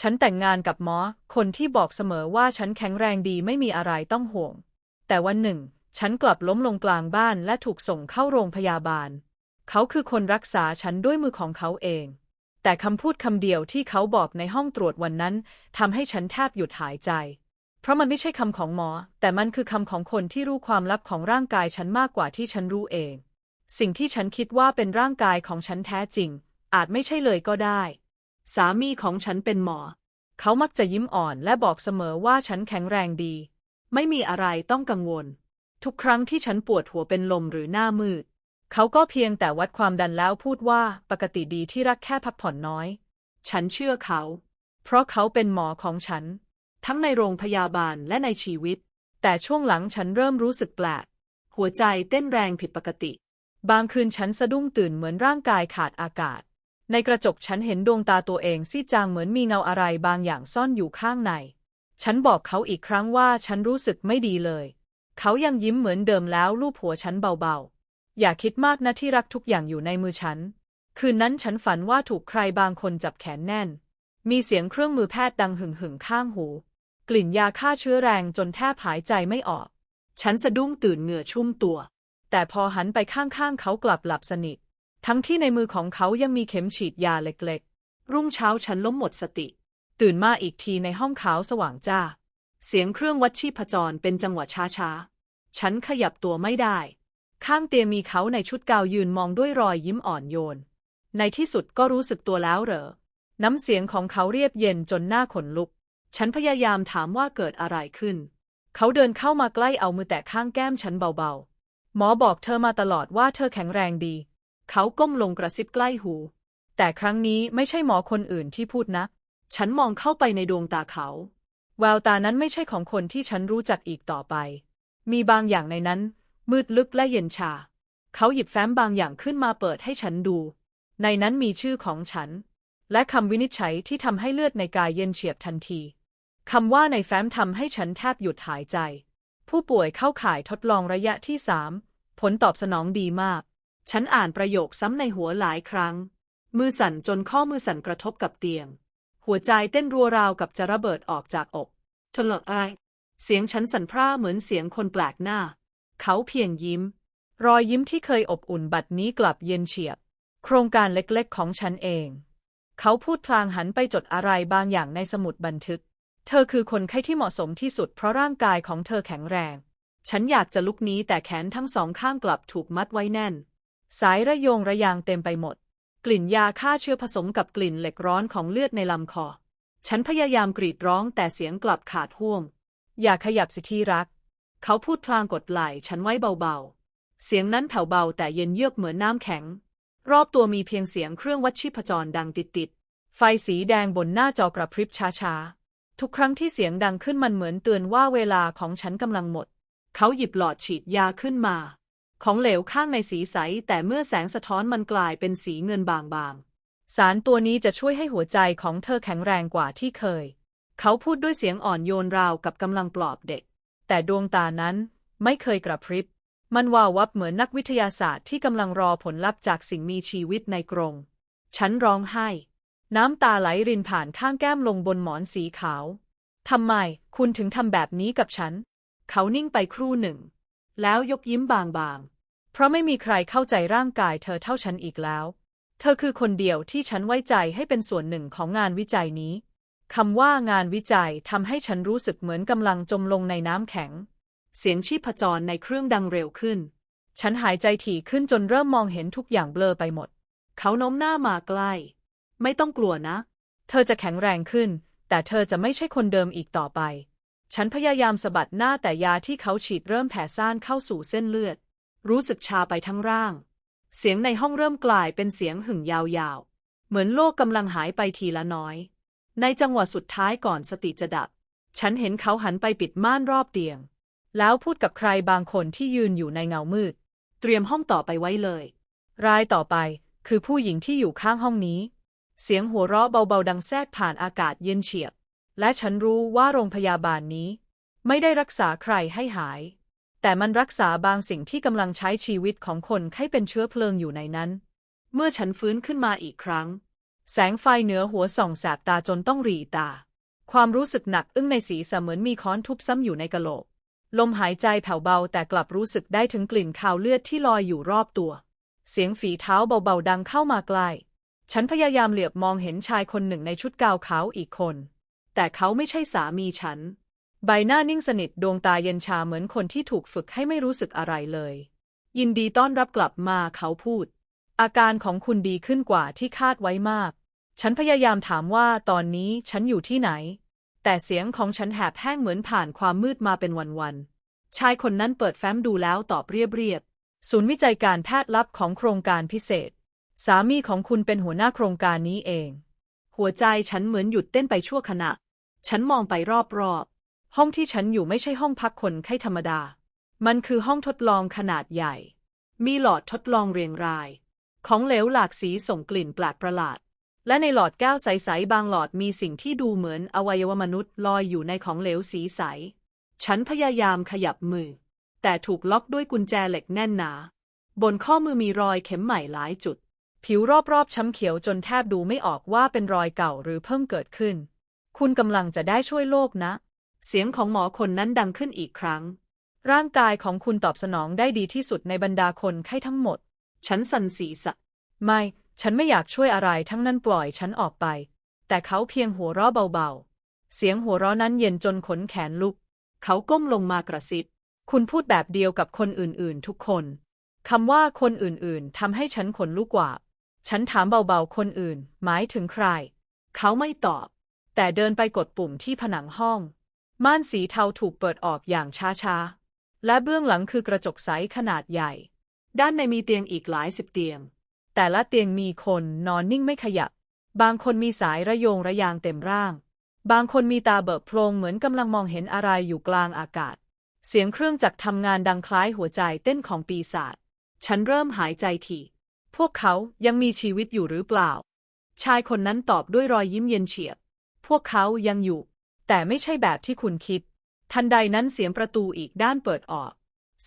ฉันแต่งงานกับหมอ คนที่บอกเสมอว่าฉันแข็งแรงดีไม่มีอะไรต้องห่วง แต่วันหนึ่ง ฉันกลับล้มลงกลางบ้านและถูกส่งเข้าโรงพยาบาล เขาคือคนรักษาฉันด้วยมือของเขาเอง แต่คำพูดคำเดียวที่เขาบอกในห้องตรวจวันนั้นทำให้ฉันแทบหยุดหายใจ เพราะมันไม่ใช่คำของหมอ แต่มันคือคำของคนที่รู้ความลับของร่างกายฉันมากกว่าที่ฉันรู้เอง สิ่งที่ฉันคิดว่าเป็นร่างกายของฉันแท้จริง อาจไม่ใช่เลยก็ได้ สามีของฉันเป็นหมอ เขามักจะยิ้มอ่อนและบอกเสมอว่าฉันแข็งแรงดี ไม่มีอะไรต้องกังวล ทุกครั้งที่ฉันปวดหัวเป็นลมหรือหน้ามืด เขาก็เพียงแต่วัดความดันแล้วพูดว่าปกติดีที่รักแค่พักผ่อนน้อย ฉันเชื่อเขา เพราะเขาเป็นหมอของฉัน ทั้งในโรงพยาบาลและในชีวิต แต่ช่วงหลังฉันเริ่มรู้สึกแปลก หัวใจเต้นแรงผิดปกติ บางคืนฉันสะดุ้งตื่นเหมือนร่างกายขาดอากาศ ในกระจกฉันเห็นดวงตาตัวเองซีดจางเหมือนมีเงาอะไรบางอย่างซ่อนอยู่ข้างใน ฉันบอกเขาอีกครั้งว่าฉันรู้สึกไม่ดีเลย เขายังยิ้มเหมือนเดิมแล้วลูบหัวฉันเบาๆ อย่าคิดมากนะที่รักทุกอย่างอยู่ในมือฉัน คืนนั้นฉันฝันว่าถูกใครบางคนจับแขนแน่น มีเสียงเครื่องมือแพทย์ดังหึ่งหึ่งๆข้างหู กลิ่นยาฆ่าเชื้อแรงจนแทบหายใจไม่ออก ฉันสะดุ้งตื่นเหงื่อชุ่มตัว แต่พอหันไปข้างๆเขากลับหลับสนิท ทั้งที่ในมือของเขายังมีเข็มฉีดยาเล็กๆ รุ่งเช้าฉันล้มหมดสติ ตื่นมาอีกทีในห้องขาวสว่างจ้า เสียงเครื่องวัดชีพจรเป็นจังหวะช้าๆ ฉันขยับตัวไม่ได้ ข้างเตียงมีเขาในชุดกาวยืนมองด้วยรอยยิ้มอ่อนโยน ในที่สุดก็รู้สึกตัวแล้วเหรอ น้ำเสียงของเขาเรียบเย็นจนหน้าขนลุก ฉันพยายามถามว่าเกิดอะไรขึ้น เขาเดินเข้ามาใกล้เอามือแตะข้างแก้มฉันเบาๆ หมอบอกเธอมาตลอดว่าเธอแข็งแรงดี เขาก้มลงกระซิบใกล้หู แต่ครั้งนี้ไม่ใช่หมอคนอื่นที่พูดนะ ฉันมองเข้าไปในดวงตาเขา แววตานั้นไม่ใช่ของคนที่ฉันรู้จักอีกต่อไป มีบางอย่างในนั้น มืดลึกและเย็นชา เขาหยิบแฟ้มบางอย่างขึ้นมาเปิดให้ฉันดู ในนั้นมีชื่อของฉัน และคำวินิจฉัยที่ทำให้เลือดในกายเย็นเฉียบทันทีคำว่าในแฟ้มทำให้ฉันแทบหยุดหายใจ ผู้ป่วยเข้าข่ายทดลองระยะที่สามผลตอบสนองดีมาก ฉันอ่านประโยคซ้ำในหัวหลายครั้ง มือสั่นจนข้อมือสั่นกระทบกับเตียง หัวใจเต้นรัวราวกับจะระเบิดออกจากอกทลดอะไร เสียงฉันสั่นพร่าเหมือนเสียงคนแปลกหน้า เขาเพียงยิ้ม รอยยิ้มที่เคยอบอุ่นบัดนี้กลับเย็นเฉียบ โครงการเล็กๆ ของฉันเอง เขาพูดพลางหันไปจดอะไรบางอย่างในสมุดบันทึก เธอคือคนไข้ที่เหมาะสมที่สุดเพราะร่างกายของเธอแข็งแรง ฉันอยากจะลุกนี้แต่แขนทั้งสองข้างกลับถูกมัดไว้แน่น สายระโยงระยางเต็มไปหมด กลิ่นยาฆ่าเชื้อผสมกับกลิ่นเหล็กร้อนของเลือดในลำคอ ฉันพยายามกรีดร้องแต่เสียงกลับขาดห่วง อย่าขยับสิที่รัก เขาพูดพลางกดไหล่ฉันไว้เบาๆ เสียงนั้นแผ่วเบาแต่เย็นเยือกเหมือนน้ำแข็ง รอบตัวมีเพียงเสียงเครื่องวัดชีพจรดังติดๆ ไฟสีแดงบนหน้าจอกระพริบช้าๆ ทุกครั้งที่เสียงดังขึ้นมันเหมือนเตือนว่าเวลาของฉันกำลังหมด เขาหยิบหลอดฉีดยาขึ้นมา ของเหลวข้างในสีใส แต่เมื่อแสงสะท้อนมันกลายเป็นสีเงินบางๆ สารตัวนี้จะช่วยให้หัวใจของเธอแข็งแรงกว่าที่เคย เขาพูดด้วยเสียงอ่อนโยนราวกับกำลังปลอบเด็ก แต่ดวงตานั้นไม่เคยกระพริบ มันวาววับเหมือนนักวิทยาศาสตร์ที่กำลังรอผลลัพธ์จากสิ่งมีชีวิตในกรง ฉันร้องไห้ น้ำตาไหลรินผ่านข้างแก้มลงบนหมอนสีขาว ทำไมคุณถึงทำแบบนี้กับฉัน เขานิ่งไปครู่หนึ่ง แล้วยกยิ้มบางๆ เพราะไม่มีใครเข้าใจร่างกายเธอเท่าฉันอีกแล้ว เธอคือคนเดียวที่ฉันไว้ใจให้เป็นส่วนหนึ่งของงานวิจัยนี้คำว่างานวิจัยทำให้ฉันรู้สึกเหมือนกำลังจมลงในน้ำแข็ง เสียงชีพจรในเครื่องดังเร็วขึ้น ฉันหายใจถี่ขึ้นจนเริ่มมองเห็นทุกอย่างเบลอไปหมด เขาโน้มหน้ามาใกล้ ไม่ต้องกลัวนะ เธอจะแข็งแรงขึ้น แต่เธอจะไม่ใช่คนเดิมอีกต่อไป ฉันพยายามสะบัดหน้าแต่ยาที่เขาฉีดเริ่มแผ่ซ่านเข้าสู่เส้นเลือด รู้สึกชาไปทั้งร่าง เสียงในห้องเริ่มกลายเป็นเสียงหึ่งยาวๆ เหมือนโลกกำลังหายไปทีละน้อย ในจังหวะสุดท้ายก่อนสติจะดับ ฉันเห็นเขาหันไปปิดม่านรอบเตียง แล้วพูดกับใครบางคนที่ยืนอยู่ในเงามืด เตรียมห้องต่อไปไว้เลย รายต่อไปคือผู้หญิงที่อยู่ข้างห้องนี้ เสียงหัวเราะเบาๆดังแทรกผ่านอากาศเย็นเฉียบ และฉันรู้ว่าโรงพยาบาลนี้ ไม่ได้รักษาใครให้หาย แต่มันรักษาบางสิ่งที่กำลังใช้ชีวิตของคนให้เป็นเชื้อเพลิงอยู่ในนั้น เมื่อฉันฟื้นขึ้นมาอีกครั้ง แสงไฟเหนือหัวส่องแสบตาจนต้องหรีตา ความรู้สึกหนักอึ้งในศีรษะเหมือนมีค้อนทุบซ้ำอยู่ในกะโหลก ลมหายใจแผ่วเบาแต่กลับรู้สึกได้ถึงกลิ่นคาวเลือดที่ลอยอยู่รอบตัว เสียงฝีเท้าเบาๆดังเข้ามาใกล้ ฉันพยายามเหลือบมองเห็นชายคนหนึ่งในชุดกาวขาวอีกคน แต่เขาไม่ใช่สามีฉัน ใบหน้านิ่งสนิทดวงตาเย็นชาเหมือนคนที่ถูกฝึกให้ไม่รู้สึกอะไรเลย ยินดีต้อนรับกลับมาเขาพูด อาการของคุณดีขึ้นกว่าที่คาดไว้มาก ฉันพยายามถามว่าตอนนี้ฉันอยู่ที่ไหน แต่เสียงของฉันแหบแห้งเหมือนผ่านความมืดมาเป็นวันๆชายคนนั้นเปิดแฟ้มดูแล้วตอบเรียบๆศูนย์วิจัยการแพทย์ลับของโครงการพิเศษ สามีของคุณเป็นหัวหน้าโครงการนี้เอง หัวใจฉันเหมือนหยุดเต้นไปชั่วขณะ ฉันมองไปรอบๆ ห้องที่ฉันอยู่ไม่ใช่ห้องพักคนไข้ธรรมดา มันคือห้องทดลองขนาดใหญ่ มีหลอดทดลองเรียงราย ของเหลวหลากสีส่งกลิ่นแปลกประหลาด และในหลอดแก้วใสๆบางหลอดมีสิ่งที่ดูเหมือนอวัยวะมนุษย์ลอยอยู่ในของเหลวสีใส ฉันพยายามขยับมือ แต่ถูกล็อกด้วยกุญแจเหล็กแน่นหนา บนข้อมือมีรอยเข็มใหม่หลายจุด ผิวรอบๆช้ำเขียวจนแทบดูไม่ออกว่าเป็นรอยเก่าหรือเพิ่งเกิดขึ้น คุณกำลังจะได้ช่วยโลกนะ เสียงของหมอคนนั้นดังขึ้นอีกครั้ง ร่างกายของคุณตอบสนองได้ดีที่สุดในบรรดาคนไข้ทั้งหมด ฉันสันศีรษะไม่ ฉันไม่อยากช่วยอะไรทั้งนั้นปล่อยฉันออกไป แต่เขาเพียงหัวเราะเบาๆ เสียงหัวเราะนั้นเย็นจนขนแขนลุก เขาก้มลงมากระซิบ คุณพูดแบบเดียวกับคนอื่นๆ ทุกคนคำว่าคนอื่นๆทำให้ฉันขนลุกกว่า ฉันถามเบาๆ คนอื่น หมายถึงใคร เขาไม่ตอบ แต่เดินไปกดปุ่มที่ผนังห้อง ม่านสีเทาถูกเปิดออกอย่างช้าๆ และเบื้องหลังคือกระจกใสขนาดใหญ่ ด้านในมีเตียงอีกหลายสิบเตียง แต่ละเตียงมีคนนอนนิ่งไม่ขยับ บางคนมีสายระโยงระยางเต็มร่าง บางคนมีตาเบิกโพลงเหมือนกำลังมองเห็นอะไรอยู่กลางอากาศ เสียงเครื่องจักรทำงานดังคล้ายหัวใจเต้นของปีศาจ ฉันเริ่มหายใจถี่ พวกเขายังมีชีวิตอยู่หรือเปล่า ชายคนนั้นตอบด้วยรอยยิ้มเย็นเฉียบ วกเขายังอยู่ แต่ไม่ใช่แบบที่คุณคิด ทันใดนั้นเสียงประตูอีกด้านเปิดออก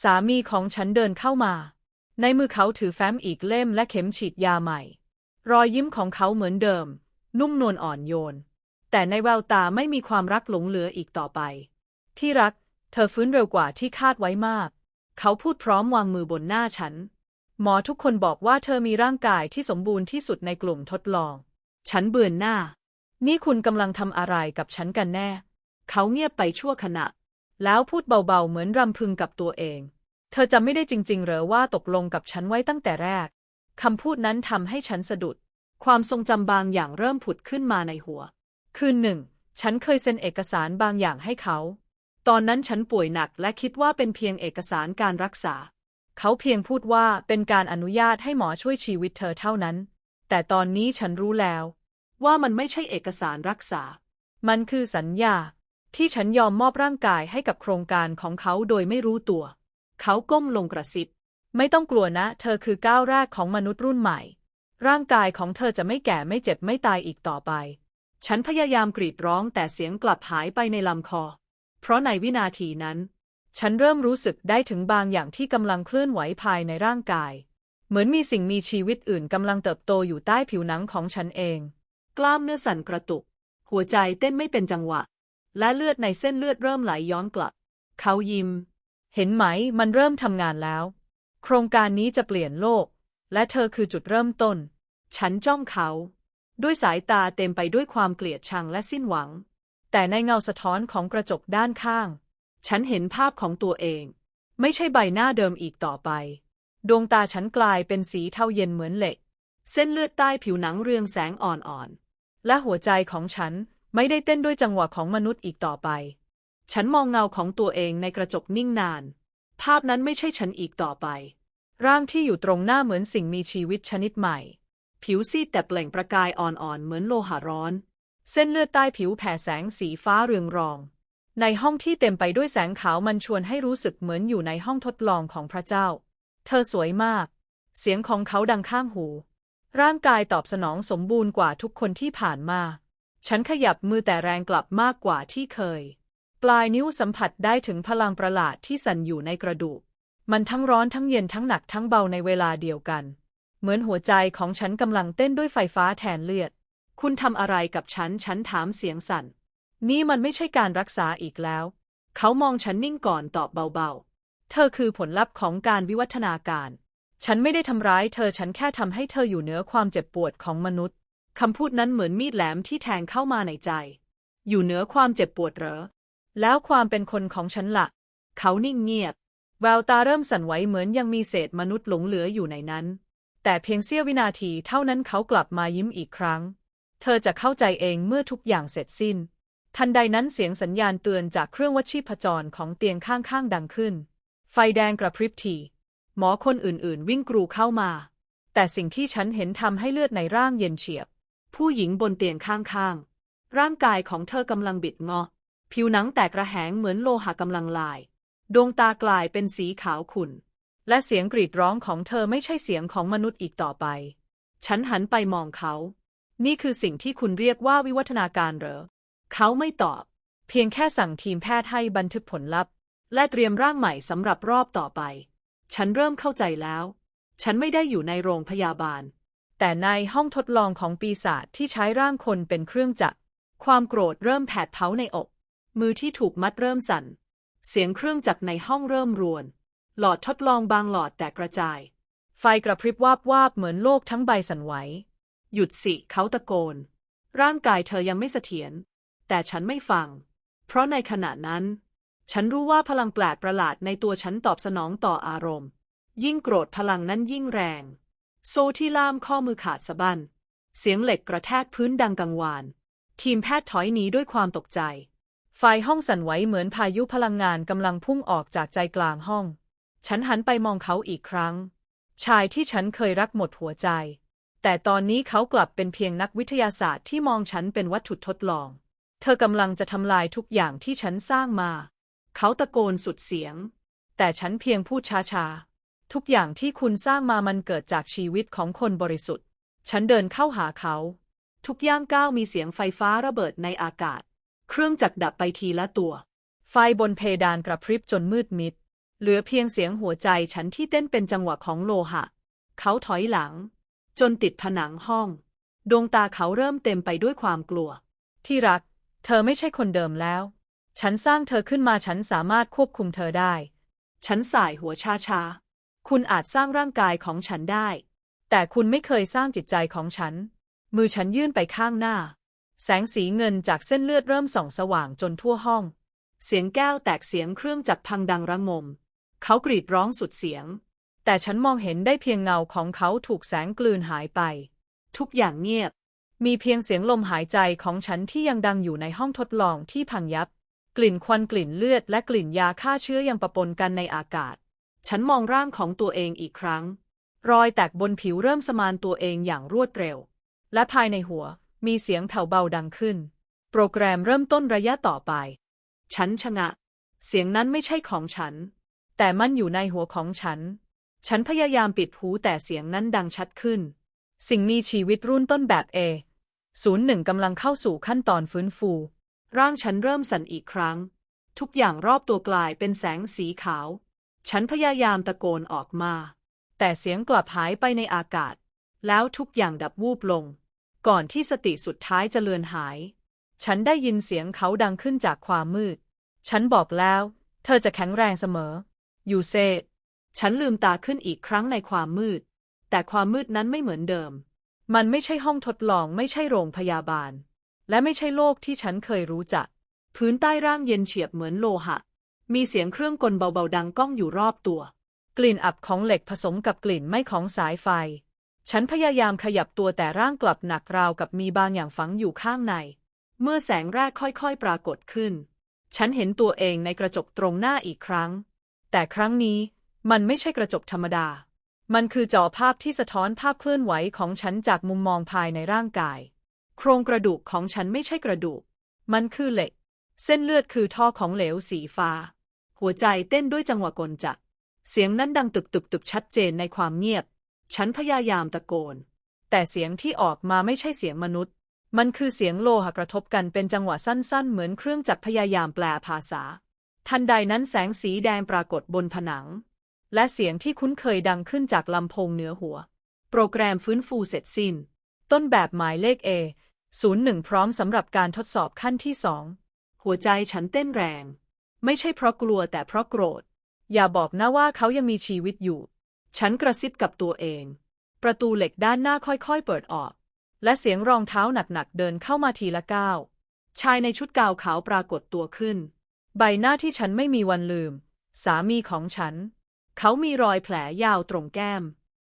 สามีของฉันเดินเข้ามา ในมือเขาถือแฟ้มอีกเล่มและเข็มฉีดยาใหม่ รอยยิ้มของเขาเหมือนเดิม นุ่มนวลอ่อนโยน แต่ในแววตาไม่มีความรักหลงเหลืออีกต่อไป ที่รัก เธอฟื้นเร็วกว่าที่คาดไว้มาก เขาพูดพร้อมวางมือบนหน้าฉัน หมอทุกคนบอกว่าเธอมีร่างกายที่สมบูรณ์ที่สุดในกลุ่มทดลอง ฉันเบือนหน้า นี่คุณกำลังทำอะไรกับฉันกันแน่ เขาเงียบไปชั่วขณะ แล้วพูดเบาๆเหมือนรำพึงกับตัวเอง เธอจำไม่ได้จริงๆเหรอว่าตกลงกับฉันไว้ตั้งแต่แรก คำพูดนั้นทำให้ฉันสะดุด ความทรงจำบางอย่างเริ่มผุดขึ้นมาในหัว คืนหนึ่ง ฉันเคยเซ็นเอกสารบางอย่างให้เขา ตอนนั้นฉันป่วยหนักและคิดว่าเป็นเพียงเอกสารการรักษา เขาเพียงพูดว่าเป็นการอนุญาตให้หมอช่วยชีวิตเธอเท่านั้น แต่ตอนนี้ฉันรู้แล้ว ว่ามันไม่ใช่เอกสารรักษา มันคือสัญญา ที่ฉันยอมมอบร่างกายให้กับโครงการของเขาโดยไม่รู้ตัว เขาก้มลงกระซิบ ไม่ต้องกลัวนะ เธอคือก้าวแรกของมนุษย์รุ่นใหม่ ร่างกายของเธอจะไม่แก่ไม่เจ็บไม่ตายอีกต่อไป ฉันพยายามกรีดร้องแต่เสียงกลับหายไปในลำคอ เพราะในวินาทีนั้น ฉันเริ่มรู้สึกได้ถึงบางอย่างที่กำลังเคลื่อนไหวภายในร่างกาย เหมือนมีสิ่งมีชีวิตอื่นกำลังเติบโตอยู่ใต้ผิวหนังของฉันเอง กล้ามเนื้อสั่นกระตุก หัวใจเต้นไม่เป็นจังหวะ และเลือดในเส้นเลือดเริ่มไหลย้อนกลับ เขายิ้ม เห็นไหมมันเริ่มทำงานแล้ว โครงการนี้จะเปลี่ยนโลก และเธอคือจุดเริ่มต้น ฉันจ้องเขา ด้วยสายตาเต็มไปด้วยความเกลียดชังและสิ้นหวัง แต่ในเงาสะท้อนของกระจกด้านข้าง ฉันเห็นภาพของตัวเอง ไม่ใช่ใบหน้าเดิมอีกต่อไป ดวงตาฉันกลายเป็นสีเทาเย็นเหมือนเหล็ก เส้นเลือดใต้ผิวหนังเรืองแสงอ่อนๆ และหัวใจของฉันไม่ได้เต้นด้วยจังหวะของมนุษย์อีกต่อไป ฉันมองเงาของตัวเองในกระจกนิ่งนาน ภาพนั้นไม่ใช่ฉันอีกต่อไป ร่างที่อยู่ตรงหน้าเหมือนสิ่งมีชีวิตชนิดใหม่ ผิวซีดแต่เปล่งประกายอ่อนๆ เหมือนโลหะร้อน เส้นเลือดใต้ผิวแผ่แสงสีฟ้าเรืองรอง ในห้องที่เต็มไปด้วยแสงขาวมันชวนให้รู้สึกเหมือนอยู่ในห้องทดลองของพระเจ้า เธอสวยมาก เสียงของเขาดังข้างหู ร่างกายตอบสนองสมบูรณ์กว่าทุกคนที่ผ่านมา ฉันขยับมือแต่แรงกลับมากกว่าที่เคย ปลายนิ้วสัมผัสได้ถึงพลังประหลาดที่สั่นอยู่ในกระดูก มันทั้งร้อนทั้งเย็นทั้งหนักทั้งเบาในเวลาเดียวกัน เหมือนหัวใจของฉันกำลังเต้นด้วยไฟฟ้าแทนเลือด คุณทำอะไรกับฉัน ฉันถามเสียงสั่น นี่มันไม่ใช่การรักษาอีกแล้ว เขามองฉันนิ่งก่อนตอบเบาๆ เธอคือผลลัพธ์ของการวิวัฒนาการ ฉันไม่ได้ทำร้ายเธอฉันแค่ทำให้เธออยู่เหนือความเจ็บปวดของมนุษย์ คำพูดนั้นเหมือนมีดแหลมที่แทงเข้ามาในใจ อยู่เหนือความเจ็บปวดเหรอ แล้วความเป็นคนของฉันละ่ะ เขานิ่งเงียบ แววตาเริ่มสั่นไหวเหมือนยังมีเศษมนุษย์หลงเหลืออยู่ในนั้น แต่เพียงเสี้ยววินาทีเท่านั้นเขากลับมายิ้มอีกครั้ง เธอจะเข้าใจเองเมื่อทุกอย่างเสร็จสิ้น ทันใดนั้นเสียงสัญญาณเตือนจากเครื่องวัดชีพจรของเตียงข้างๆดังขึ้น ไฟแดงกระพริบที หมอคนอื่นๆ วิ่งกรูเข้ามา แต่สิ่งที่ฉันเห็นทำให้เลือดในร่างเย็นเฉียบ ผู้หญิงบนเตียงข้างๆ ร่างกายของเธอกำลังบิดงอ ผิวหนังแตกระแหงเหมือนโลหะกำลังลาย ดวงตากลายเป็นสีขาวขุ่น และเสียงกรีดร้องของเธอไม่ใช่เสียงของมนุษย์อีกต่อไป ฉันหันไปมองเขา นี่คือสิ่งที่คุณเรียกว่าวิวัฒนาการเหรอ เขาไม่ตอบ เพียงแค่สั่งทีมแพทย์ให้บันทึกผลลัพธ์ และเตรียมร่างใหม่สำหรับรอบต่อไป ฉันเริ่มเข้าใจแล้ว ฉันไม่ได้อยู่ในโรงพยาบาล แต่ในห้องทดลองของปีศาจที่ใช้ร่างคนเป็นเครื่องจักร ความโกรธเริ่มแผดเผาในอก มือที่ถูกมัดเริ่มสั่น เสียงเครื่องจักรในห้องเริ่มรวน หลอดทดลองบางหลอดแตกกระจาย ไฟกระพริบวาบวาบเหมือนโลกทั้งใบสั่นไหว หยุดสิเขาตะโกน ร่างกายเธอยังไม่เสถียร แต่ฉันไม่ฟัง เพราะในขณะนั้น ฉันรู้ว่าพลังแปลกประหลาดในตัวฉันตอบสนองต่ออารมณ์ ยิ่งโกรธพลังนั้นยิ่งแรง โซที่ล่ามข้อมือขาดสะบั้นเสียงเหล็กกระแทกพื้นดังกังวาน ทีมแพทย์ถอยหนีด้วยความตกใจ ไฟห้องสั่นไหวเหมือนพายุพลังงานกำลังพุ่งออกจากใจกลางห้อง ฉันหันไปมองเขาอีกครั้ง ชายที่ฉันเคยรักหมดหัวใจ แต่ตอนนี้เขากลับเป็นเพียงนักวิทยาศาสตร์ที่มองฉันเป็นวัตถุทดลอง เธอกำลังจะทำลายทุกอย่างที่ฉันสร้างมา เขาตะโกนสุดเสียง แต่ฉันเพียงพูดช้าๆ ทุกอย่างที่คุณสร้างมามันเกิดจากชีวิตของคนบริสุทธิ์ ฉันเดินเข้าหาเขา ทุกย่างก้าวมีเสียงไฟฟ้าระเบิดในอากาศ เครื่องจักรดับไปทีละตัว ไฟบนเพดานกระพริบจนมืดมิด เหลือเพียงเสียงหัวใจฉันที่เต้นเป็นจังหวะของโลหะ เขาถอยหลัง จนติดผนังห้อง ดวงตาเขาเริ่มเต็มไปด้วยความกลัว ที่รัก เธอไม่ใช่คนเดิมแล้ว ฉันสร้างเธอขึ้นมาฉันสามารถควบคุมเธอได้ ฉันสายหัวชาชาคุณอาจสร้างร่างกายของฉันได้ แต่คุณไม่เคยสร้างจิตใจของฉัน มือฉันยื่นไปข้างหน้า แสงสีเงินจากเส้นเลือดเริ่มส่องสว่างจนทั่วห้อง เสียงแก้วแตกเสียงเครื่องจักรพังดังระงม เขากรีดร้องสุดเสียง แต่ฉันมองเห็นได้เพียงเงาของเขาถูกแสงกลืนหายไป ทุกอย่างเงียบ มีเพียงเสียงลมหายใจของฉันที่ยังดังอยู่ในห้องทดลองที่พังยับ กลิ่นควันกลิ่นเลือดและกลิ่นยาฆ่าเชื้อยังปะปนกันในอากาศ ฉันมองร่างของตัวเองอีกครั้ง รอยแตกบนผิวเริ่มสมานตัวเองอย่างรวดเร็ว และภายในหัวมีเสียงแผ่วเบาดังขึ้น โปรแกรมเริ่มต้นระยะต่อไป ฉันชะงะเสียงนั้นไม่ใช่ของฉัน แต่มันอยู่ในหัวของฉัน ฉันพยายามปิดหูแต่เสียงนั้นดังชัดขึ้น สิ่งมีชีวิตรุ่นต้นแบบเอศูนย์หนึ่งกำลังเข้าสู่ขั้นตอนฟื้นฟู ร่างฉันเริ่มสั่นอีกครั้ง ทุกอย่างรอบตัวกลายเป็นแสงสีขาว ฉันพยายามตะโกนออกมา แต่เสียงกลับหายไปในอากาศ แล้วทุกอย่างดับวูบลง ก่อนที่สติสุดท้ายจะเลือนหาย ฉันได้ยินเสียงเขาดังขึ้นจากความมืด ฉันบอกแล้ว เธอจะแข็งแรงเสมอยูเซตฉันลืมตาขึ้นอีกครั้งในความมืด แต่ความมืดนั้นไม่เหมือนเดิม มันไม่ใช่ห้องทดลองไม่ใช่โรงพยาบาล และไม่ใช่โลกที่ฉันเคยรู้จัก พื้นใต้ร่างเย็นเฉียบเหมือนโลหะ มีเสียงเครื่องกลเบาๆดังก้องอยู่รอบตัว กลิ่นอับของเหล็กผสมกับกลิ่นไหม้ของสายไฟ ฉันพยายามขยับตัวแต่ร่างกลับหนักราวกับมีบางอย่างฝังอยู่ข้างใน เมื่อแสงแรกค่อยๆ ปรากฏขึ้น ฉันเห็นตัวเองในกระจกตรงหน้าอีกครั้ง แต่ครั้งนี้มันไม่ใช่กระจกธรรมดา มันคือจอภาพที่สะท้อนภาพเคลื่อนไหวของฉันจากมุมมองภายในร่างกาย โครงกระดูกของฉันไม่ใช่กระดูก มันคือเหล็ก เส้นเลือดคือท่อของเหลวสีฟ้า หัวใจเต้นด้วยจังหวะกลจัก เสียงนั้นดังตึกตึกตึกชัดเจนในความเงียบ ฉันพยายามตะโกน แต่เสียงที่ออกมาไม่ใช่เสียงมนุษย์ มันคือเสียงโลหะกระทบกันเป็นจังหวะสั้นๆ เหมือนเครื่องจักรพยายามแปลภาษา ทันใดนั้นแสงสีแดงปรากฏบนผนัง และเสียงที่คุ้นเคยดังขึ้นจากลำโพงเหนือหัว โปรแกรมฟื้นฟูเสร็จสิ้น ต้นแบบหมายเลข A ศูนย์หนึ่งพร้อมสำหรับการทดสอบขั้นที่สอง หัวใจฉันเต้นแรง ไม่ใช่เพราะกลัวแต่เพราะโกรธ อย่าบอกนะว่าเขายังมีชีวิตอยู่ ฉันกระซิบกับตัวเอง ประตูเหล็กด้านหน้าค่อยๆ เปิดออก และเสียงรองเท้าหนักๆ เดินเข้ามาทีละก้าว ชายในชุดกาวขาวปรากฏตัวขึ้น ใบหน้าที่ฉันไม่มีวันลืม สามีของฉัน เขามีรอยแผลยาวตรงแก้ม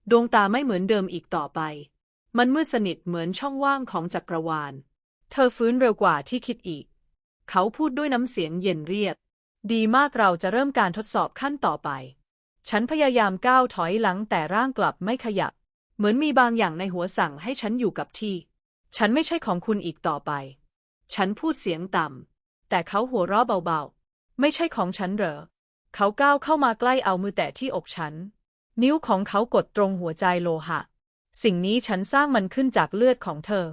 ดวงตาไม่เหมือนเดิมอีกต่อไป มันมืดสนิทเหมือนช่องว่างของจักรวาล เธอฟื้นเร็วกว่าที่คิดอีก เขาพูดด้วยน้ำเสียงเย็นเรียบ ดีมากเราจะเริ่มการทดสอบขั้นต่อไป ฉันพยายามก้าวถอยหลังแต่ร่างกลับไม่ขยับ เหมือนมีบางอย่างในหัวสั่งให้ฉันอยู่กับที่ ฉันไม่ใช่ของคุณอีกต่อไป ฉันพูดเสียงต่ำ แต่เขาหัวเราะเบาๆ ไม่ใช่ของฉันเหรอ เขาก้าวเข้ามาใกล้เอามือแตะที่อกฉัน นิ้วของเขากดตรงหัวใจโลหะ สิ่งนี้ฉันสร้างมันขึ้นจากเลือดของเธอ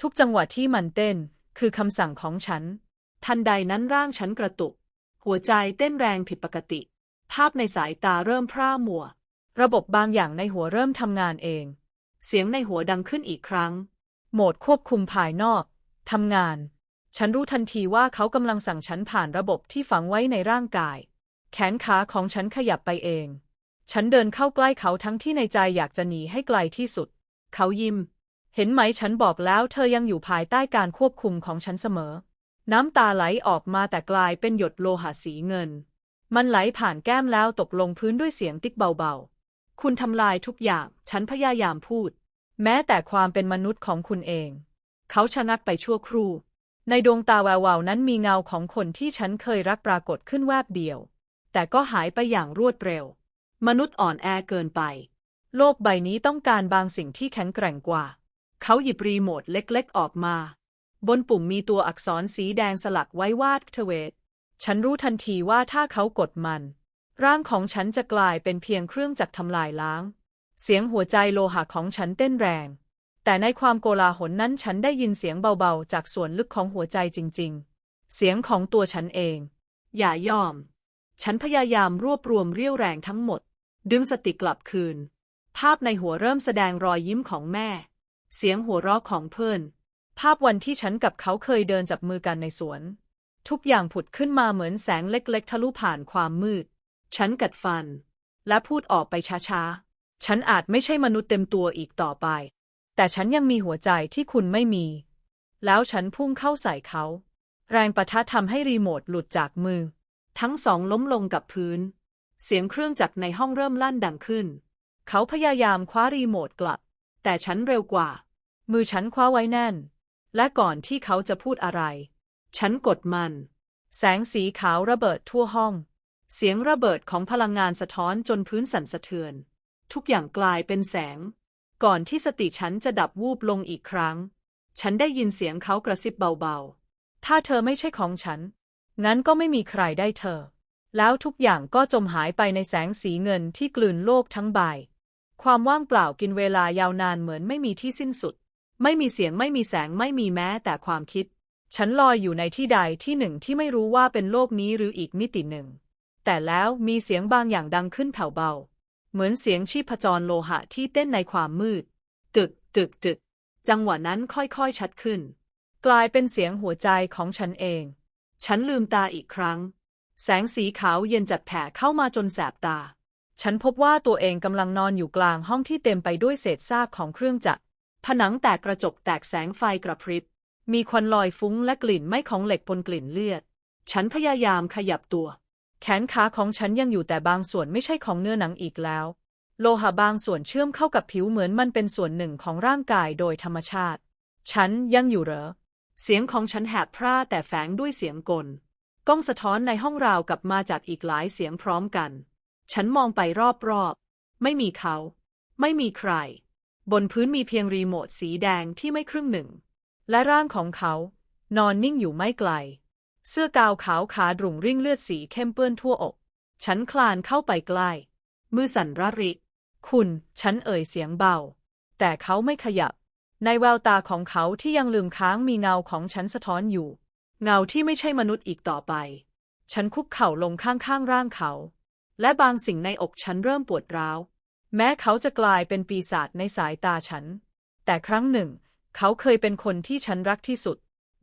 ทุกจังหวะที่มันเต้น คือคำสั่งของฉัน ทันใดนั้นร่างฉันกระตุก หัวใจเต้นแรงผิดปกติ ภาพในสายตาเริ่มพร่ามัว ระบบบางอย่างในหัวเริ่มทำงานเอง เสียงในหัวดังขึ้นอีกครั้ง โหมดควบคุมภายนอกทำงาน ฉันรู้ทันทีว่าเขากำลังสั่งฉันผ่านระบบที่ฝังไว้ในร่างกาย แขนขาของฉันขยับไปเอง ฉันเดินเข้าใกล้เขาทั้งที่ในใจอยากจะหนีให้ไกลที่สุด เขายิ้ม เห็นไหมฉันบอกแล้วเธอยังอยู่ภายใต้การควบคุมของฉันเสมอ น้ำตาไหลออกมาแต่กลายเป็นหยดโลหะสีเงิน มันไหลผ่านแก้มแล้วตกลงพื้นด้วยเสียงติ๊กเบาๆ คุณทำลายทุกอย่าง ฉันพยายามพูด แม้แต่ความเป็นมนุษย์ของคุณเอง เขาชะงักไปชั่วครู่ ในดวงตาแวววาวนั้นมีเงาของคนที่ฉันเคยรักปรากฏขึ้นแวบเดียว แต่ก็หายไปอย่างรวดเร็ว มนุษย์อ่อนแอเกินไป โลกใบนี้ต้องการบางสิ่งที่แข็งแกร่งกว่า เขาหยิบรีโมทเล็กๆออกมา บนปุ่มมีตัวอักษรสีแดงสลักไว้วาดเทเวตฉันรู้ทันทีว่าถ้าเขากดมัน ร่างของฉันจะกลายเป็นเพียงเครื่องจักรทำลายล้าง เสียงหัวใจโลหะของฉันเต้นแรง แต่ในความโกลาหลนั้นฉันได้ยินเสียงเบาๆ จากส่วนลึกของหัวใจจริง ๆ เสียงของตัวฉันเอง อย่ายอม ฉันพยายามรวบรวมเรี่ยวแรงทั้งหมด ดึงสติกลับคืน ภาพในหัวเริ่มแสดงรอยยิ้มของแม่ เสียงหัวเราะของเพื่อน ภาพวันที่ฉันกับเขาเคยเดินจับมือกันในสวน ทุกอย่างผุดขึ้นมาเหมือนแสงเล็กๆ ทะลุผ่านความมืด ฉันกัดฟัน และพูดออกไปช้าๆ ฉันอาจไม่ใช่มนุษย์เต็มตัวอีกต่อไป แต่ฉันยังมีหัวใจที่คุณไม่มี แล้วฉันพุ่งเข้าใส่เขา แรงประทะทำให้รีโมทหลุดจากมือ ทั้งสองล้มลงกับพื้น เสียงเครื่องจักรในห้องเริ่มลั่นดังขึ้น เขาพยายามคว้ารีโมทกลับ แต่ฉันเร็วกว่า มือฉันคว้าไว้แน่น และก่อนที่เขาจะพูดอะไร ฉันกดมัน แสงสีขาวระเบิดทั่วห้อง เสียงระเบิดของพลังงานสะท้อนจนพื้นสั่นสะเทือน ทุกอย่างกลายเป็นแสง ก่อนที่สติฉันจะดับวูบลงอีกครั้ง ฉันได้ยินเสียงเขากระซิบเบาๆ ถ้าเธอไม่ใช่ของฉัน งั้นก็ไม่มีใครได้เธอ แล้วทุกอย่างก็จมหายไปในแสงสีเงินที่กลืนโลกทั้งใบ ความว่างเปล่ากินเวลายาวนานเหมือนไม่มีที่สิ้นสุด ไม่มีเสียงไม่มีแสงไม่มีแม้แต่ความคิด ฉันลอยอยู่ในที่ใดที่หนึ่งที่ไม่รู้ว่าเป็นโลกนี้หรืออีกมิติหนึ่ง แต่แล้วมีเสียงบางอย่างดังขึ้นแผ่วเบา เหมือนเสียงชีพจรโลหะที่เต้นในความมืด ตึก ตึก ตึก จังหวะนั้นค่อยๆชัดขึ้น กลายเป็นเสียงหัวใจของฉันเอง ฉันลืมตาอีกครั้ง แสงสีขาวเย็นจัดแผ่เข้ามาจนแสบตา ฉันพบว่าตัวเองกำลังนอนอยู่กลางห้องที่เต็มไปด้วยเศษซากของเครื่องจักร ผนังแตกกระจกแตกแสงไฟกระพริบ มีควันลอยฟุ้งและกลิ่นไหม้ของเหล็กปนกลิ่นเลือด ฉันพยายามขยับตัว แขนขาของฉันยังอยู่แต่บางส่วนไม่ใช่ของเนื้อหนังอีกแล้ว โลหะบางส่วนเชื่อมเข้ากับผิวเหมือนมันเป็นส่วนหนึ่งของร่างกายโดยธรรมชาติ ฉันยังอยู่เหรอ เสียงของฉันแหบพร่าแต่แฝงด้วยเสียงกล กล้องสะท้อนในห้องราวกับมาจากอีกหลายเสียงพร้อมกัน ฉันมองไปรอบๆ ไม่มีเขา ไม่มีใคร บนพื้นมีเพียงรีโมทสีแดงที่ไม่ครึ่งหนึ่ง และร่างของเขา นอนนิ่งอยู่ไม่ไกล เสื้อกาวขาวขาดรุ่งริ่งเลือดสีเข้มเปื้อนทั่วอก ฉันคลานเข้าไปใกล้ มือสั่นระริ คุณ ฉันเอ่ยเสียงเบา แต่เขาไม่ขยับ ในแววตาของเขาที่ยังลืมค้างมีเงาของฉันสะท้อนอยู่ เงาที่ไม่ใช่มนุษย์อีกต่อไป ฉันคุกเข่าลงข้างๆร่างเขา และบางสิ่งในอกฉันเริ่มปวดร้าว แม้เขาจะกลายเป็นปีศาจในสายตาฉัน แต่ครั้งหนึ่ง เขาเคยเป็นคนที่ฉันรักที่สุด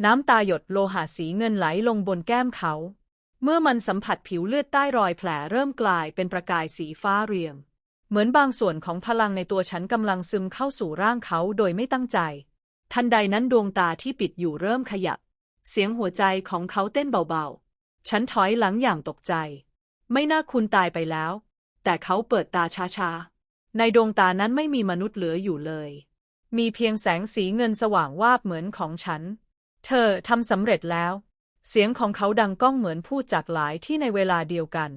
น้ำตาหยดโลหะสีเงินไหลลงบนแก้มเขา เมื่อมันสัมผัสผิวเลือดใต้รอยแผลเริ่มกลายเป็นประกายสีฟ้าเรียงเหมือนบางส่วนของพลังในตัวฉันกำลังซึมเข้าสู่ร่างเขาโดยไม่ตั้งใจ ทันใดนั้นดวงตาที่ปิดอยู่เริ่มขยับ เสียงหัวใจของเขาเต้นเบาๆ ฉันถอยหลังอย่างตกใจ ไม่น่าคุณตายไปแล้ว แต่เขาเปิดตาช้าๆ ในดวงตานั้นไม่มีมนุษย์เหลืออยู่เลย มีเพียงแสงสีเงินสว่างวาบเหมือนของฉัน เธอทำสำเร็จแล้ว เสียงของเขาดังก้องเหมือนพูดจากหลายที่ในเวลาเดียวกัน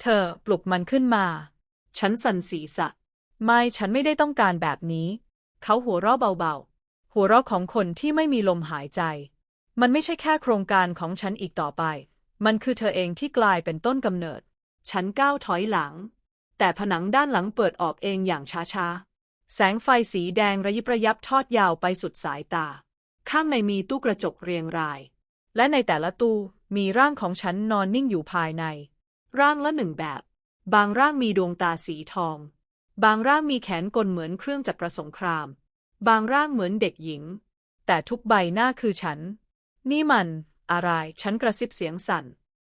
เธอปลุกมันขึ้นมา ฉันสั่นศีรษะ ไม่ฉันไม่ได้ต้องการแบบนี้ เขาหัวเราะเบาๆ หัวเราะของคนที่ไม่มีลมหายใจ มันไม่ใช่แค่โครงการของฉันอีกต่อไป มันคือเธอเองที่กลายเป็นต้นกำเนิด ฉันก้าวถอยหลัง แต่ผนังด้านหลังเปิดออกเองอย่างช้าๆ แสงไฟสีแดงระยิบระยับทอดยาวไปสุดสายตา ข้างในมีตู้กระจกเรียงราย และในแต่ละตู้มีร่างของฉันนอนนิ่งอยู่ภายใน ร่างละหนึ่งแบบ บางร่างมีดวงตาสีทอง บางร่างมีแขนกลเหมือนเครื่องจักรสงคราม บางร่างเหมือนเด็กหญิง แต่ทุกใบหน้าคือฉัน นี่มัน อะไร ฉันกระซิบเสียงสั่น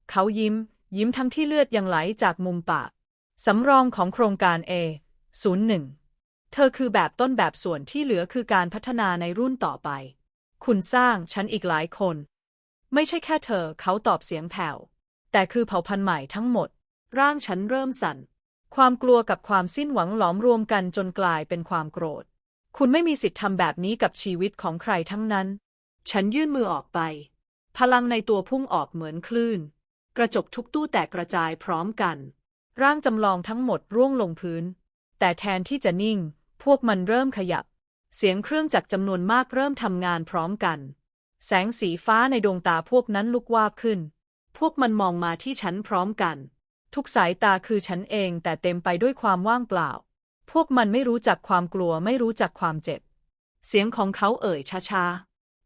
เขายิ้ม ยิ้มทั้งที่เลือดยังไหลจากมุมปาก สำรองของโครงการ A 01 เธอคือแบบต้นแบบส่วนที่เหลือคือการพัฒนาในรุ่นต่อไป คุณสร้างฉันอีกหลายคน ไม่ใช่แค่เธอ เขาตอบเสียงแผ่ว แต่คือเผ่าพันธุ์ใหม่ทั้งหมด ร่างฉันเริ่มสั่น ความกลัวกับความสิ้นหวังหลอมรวมกันจนกลายเป็นความโกรธ คุณไม่มีสิทธิ์ทำแบบนี้กับชีวิตของใครทั้งนั้น ฉันยื่นมือออกไป พลังในตัวพุ่งออกเหมือนคลื่น กระจกทุกตู้แตกกระจายพร้อมกัน ร่างจำลองทั้งหมดร่วงลงพื้น แต่แทนที่จะนิ่ง พวกมันเริ่มขยับ เสียงเครื่องจักรจำนวนมากเริ่มทำงานพร้อมกัน แสงสีฟ้าในดวงตาพวกนั้นลุกวาบขึ้น พวกมันมองมาที่ฉันพร้อมกัน ทุกสายตาคือฉันเองแต่เต็มไปด้วยความว่างเปล่า พวกมันไม่รู้จักความกลัวไม่รู้จักความเจ็บ เสียงของเขาเอ่ยช้า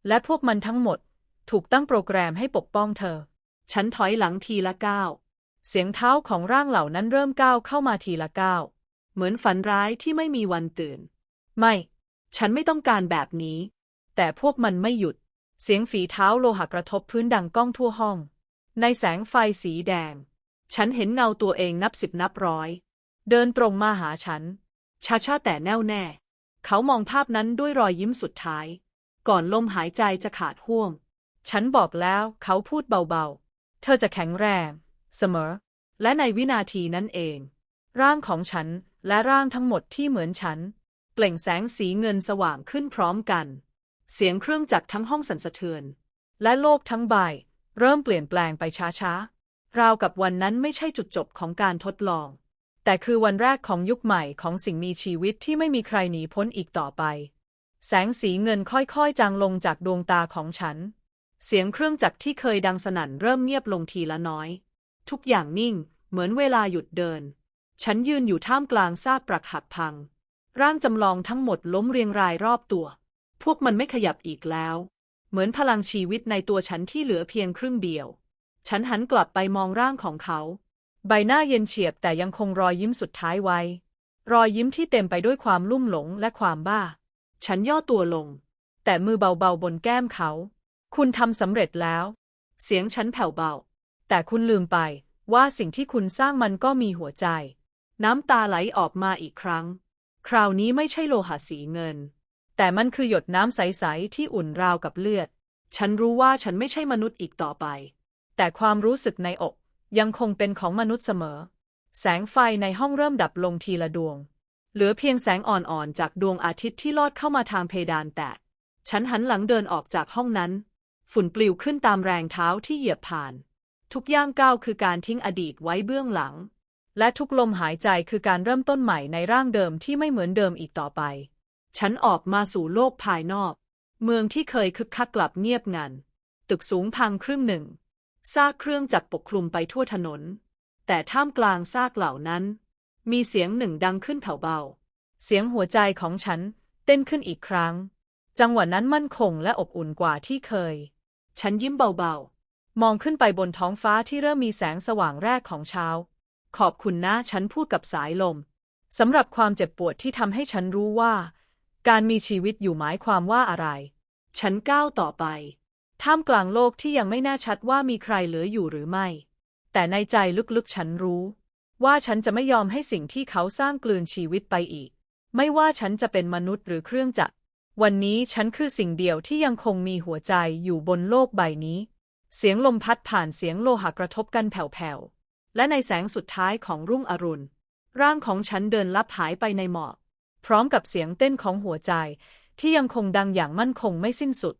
และพวกมันทั้งหมด ถูกตั้งโปรแกรมให้ปกป้องเธอ ฉันถอยหลังทีละก้าวเสียงเท้าของร่างเหล่านั้นเริ่มก้าวเข้ามาทีละก้าวเหมือนฝันร้ายที่ไม่มีวันตื่น ไม่ ฉันไม่ต้องการแบบนี้ แต่พวกมันไม่หยุด เสียงฝีเท้าโลหะกระทบพื้นดังก้องทั่วห้อง ในแสงไฟสีแดง ฉันเห็นเงาตัวเองนับสิบนับร้อย เดินตรงมาหาฉันช้าแต่แน่วแน่ เขามองภาพนั้นด้วยรอยยิ้มสุดท้าย ก่อนลมหายใจจะขาดห่วง ฉันบอกแล้วเขาพูดเบาๆ เธอจะแข็งแรง เสมอ และในวินาทีนั้นเอง ร่างของฉันและร่างทั้งหมดที่เหมือนฉัน เปล่งแสงสีเงินสว่างขึ้นพร้อมกัน เสียงเครื่องจักรทั้งห้องสั่นสะเทือน และโลกทั้งใบ เริ่มเปลี่ยนแปลงไปช้าๆ ราวกับวันนั้นไม่ใช่จุดจบของการทดลอง แต่คือวันแรกของยุคใหม่ของสิ่งมีชีวิตที่ไม่มีใครหนีพ้นอีกต่อไป แสงสีเงินค่อยๆ จางลงจากดวงตาของฉัน เสียงเครื่องจักรที่เคยดังสนั่นเริ่มเงียบลงทีละน้อย ทุกอย่างนิ่ง เหมือนเวลาหยุดเดิน ฉันยืนอยู่ท่ามกลางซากปรักหักพัง ร่างจำลองทั้งหมดล้มเรียงรายรอบตัว พวกมันไม่ขยับอีกแล้ว เหมือนพลังชีวิตในตัวฉันที่เหลือเพียงครึ่งเดียว ฉันหันกลับไปมองร่างของเขา ใบหน้าเย็นเฉียบแต่ยังคงรอยยิ้มสุดท้ายไว้ รอยยิ้มที่เต็มไปด้วยความลุ่มหลงและความบ้า ฉันย่อตัวลง แต่มือเบาๆบนแก้มเขา คุณทำสำเร็จแล้ว เสียงฉันแผ่วเบา แต่คุณลืมไปว่าสิ่งที่คุณสร้างมันก็มีหัวใจ น้ำตาไหลออกมาอีกครั้ง คราวนี้ไม่ใช่โลหะสีเงิน แต่มันคือหยดน้ำใสๆที่อุ่นราวกับเลือด ฉันรู้ว่าฉันไม่ใช่มนุษย์อีกต่อไป แต่ความรู้สึกในอกยังคงเป็นของมนุษย์เสมอ แสงไฟในห้องเริ่มดับลงทีละดวง เหลือเพียงแสงอ่อนๆ จากดวงอาทิตย์ที่ลอดเข้ามาทางเพดานแตก ฉันหันหลังเดินออกจากห้องนั้น ฝุ่นปลิวขึ้นตามแรงเท้าที่เหยียบผ่าน ทุกย่างก้าวคือการทิ้งอดีตไว้เบื้องหลัง และทุกลมหายใจคือการเริ่มต้นใหม่ในร่างเดิมที่ไม่เหมือนเดิมอีกต่อไป ฉันออกมาสู่โลกภายนอก เมืองที่เคยคึกคักกลับเงียบงัน ตึกสูงพังครึ่งหนึ่ง ซากเครื่องจักรปกคลุมไปทั่วถนน แต่ท่ามกลางซากเหล่านั้น มีเสียงหนึ่งดังขึ้นแผ่วเบา เสียงหัวใจของฉันเต้นขึ้นอีกครั้ง จังหวะนั้นมั่นคงและอบอุ่นกว่าที่เคย ฉันยิ้มเบาๆ มองขึ้นไปบนท้องฟ้าที่เริ่มมีแสงสว่างแรกของเช้า ขอบคุณนะฉันพูดกับสายลมสำหรับความเจ็บปวดที่ทำให้ฉันรู้ว่า การมีชีวิตอยู่หมายความว่าอะไร ฉันก้าวต่อไป ท่ามกลางโลกที่ยังไม่แน่ชัดว่ามีใครเหลืออยู่หรือไม่ แต่ในใจลึกๆฉันรู้ ว่าฉันจะไม่ยอมให้สิ่งที่เขาสร้างกลืนชีวิตไปอีก ไม่ว่าฉันจะเป็นมนุษย์หรือเครื่องจักร วันนี้ฉันคือสิ่งเดียวที่ยังคงมีหัวใจอยู่บนโลกใบนี้ เสียงลมพัดผ่านเสียงโลหะกระทบกันแผ่วๆ และในแสงสุดท้ายของรุ่งอรุณ ร่างของฉันเดินลับหายไปในหมอก พร้อมกับเสียงเต้นของหัวใจที่ยังคงดังอย่างมั่นคงไม่สิ้นสุด